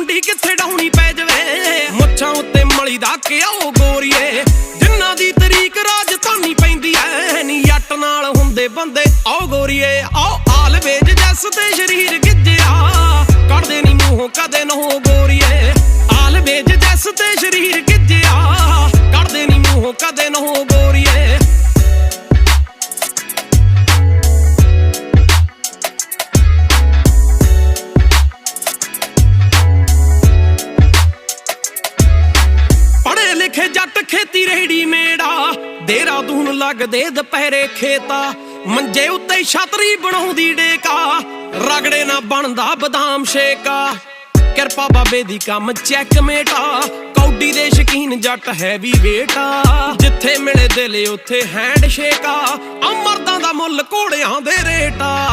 ਮੁੰਡੀ ਕਿੱਥੇ ਡਾਉਣੀ ਪੈ ਜਵੇ? ਮੁੱਛਾਂ ਉੱਤੇ ਮਲੀ ਦਾ ਕਿਉਂ ਗੋਰੀਏ। ਜਿੰਨਾ ਦੀ ਤਰੀਕ ਰਾਜਧਾਨੀ ਪੈਂਦੀ ਐ, ਨੀ ਜੱਟ ਨਾਲ ਹੁੰਦੇ ਬੰਦੇ ਆਓ ਗੋਰੀਏ। ਆਓ ਆਲ ਵੇਜ ਜੱਸ ਤੇ ਸ਼ਰੀਰ ਗਿੱਜਿਆ। ਕੱਢਦੇ ਨੀ ਮੂੰਹੋਂ, ਕਦੇ ਨੋ ਗੋਰੀਏ। ਆਲ ਵੇਜ ਜੱਸ ਤੇ ਸ਼ਰੀਰ ਗਿੱਜਿਆ। ਕੱਢਦੇ ਨੀ ਮੂੰਹੋਂ, ਕਦੇ ਨੋ ਗੋਰੀਏ। ਜੱਟ ਖੇਤੀ ਰੇੜੀ ਮੇੜਾ ਦੇਹਰਾਦੂਨ ਲੱਗਦੇ ਦੁਪਹਿਰੇ ਖੇਤਾ। ਮੰਜੇ ਉੱਤੇ ਛਤਰੀ ਬਣਾਉਂਦੀ ਡੇਕਾ, ਰਗੜੇ ਨਾ ਬਣਦਾ ਬਦਾਮ ਸ਼ੇਕਾ ਕਿਰਪਾ ਬਾਬੇ ਦੀ ਕੰਮ ਚੈੱਕ ਮੇਟਾ, ਕੌਡੀ ਦੇ ਸ਼ਕੀਨ ਜੱਟ ਹੈ ਵੀ ਬੇਟਾ ਜਿੱਥੇ ਮਿਲੇ ਦਿਲ ਉੱਥੇ ਹੈਂਡ ਸ਼ੇਕਾ ਅਮਰਦਾਂ ਦਾ ਮੁੱਲ ਘੋੜਿਆਂ ਦੇ ਰੇਟਾ।